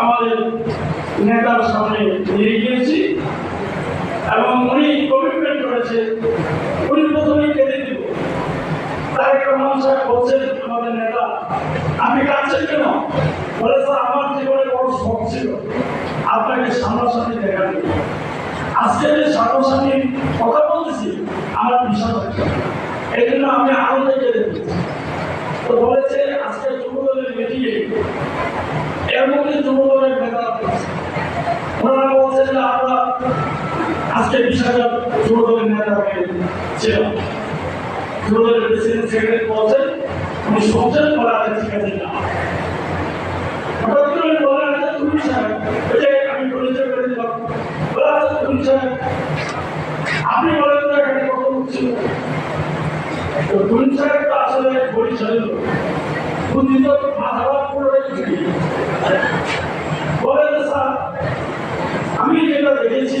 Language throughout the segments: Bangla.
আমাদের নেতার সামনে নিয়ে গিয়েছি এবং উনি কমিটমেন্ট করেছে। উনি প্রথমেই কেঁদে দিব তারেক রহমান সাহেব বলছেন, আমাদের নেতা আপনি কাঁদছেন কেন? বলে, স্যার, আমার জীবনে বড় শখ ছিল। আপনাকে সামনাসামনি দেখা আজকে যে সামনাসামনি কথা বলতেছি আমার বিশ্বাস হচ্ছে এই জন্য আমি আরও দেখে দেখি তো বলেছে আজকে যুবদলের মিটিংয়ে এর মধ্যে যুবদলের নেতা ওনারা বলছেন যে আমরা আজকে বিশাল যুবদলের নেতা হয়ে ছিলাম যুবদলের প্রেসিডেন্ট সেক্রেটারি বলছেন উনি শুনছেন বলে আগে ঠিক আছে না। হঠাৎ করে বলেন আচ্ছা তুমি সাহেব আমি করে দিলাম। বলে আচ্ছা তুমি সাহেব তো ছিল? তুমি সাহেব আমি যেটা দেখেছি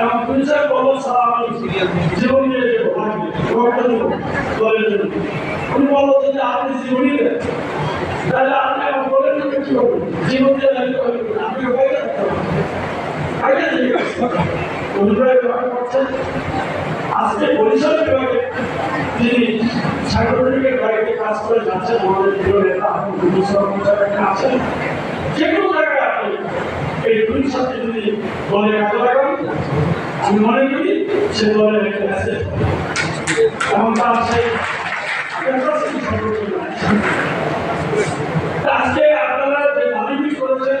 এবং তুহিন সাহেব বলল আমি জীবন উনি বলল যে আপনি জীবনই দেন, তাহলে আপনি বলেন যে কি হবে? জীবন দিয়ে আপনি বাইরে বাইরে আজকে পরিষদ তিনি সাংগঠনিকের বাড়িতে কাজ করে যাচ্ছেন। আমাদের প্রিয় নেতা আছেন যে কোনো জায়গায় আপনি সাথে যদি দলে রাখতে লাগান আমি মনে করি সে দলে রেখে আছে এবং তার সেই ক্যাপাসিটি সম্পর্কে নাই। আজকে আপনারা যে দাবি করেছেন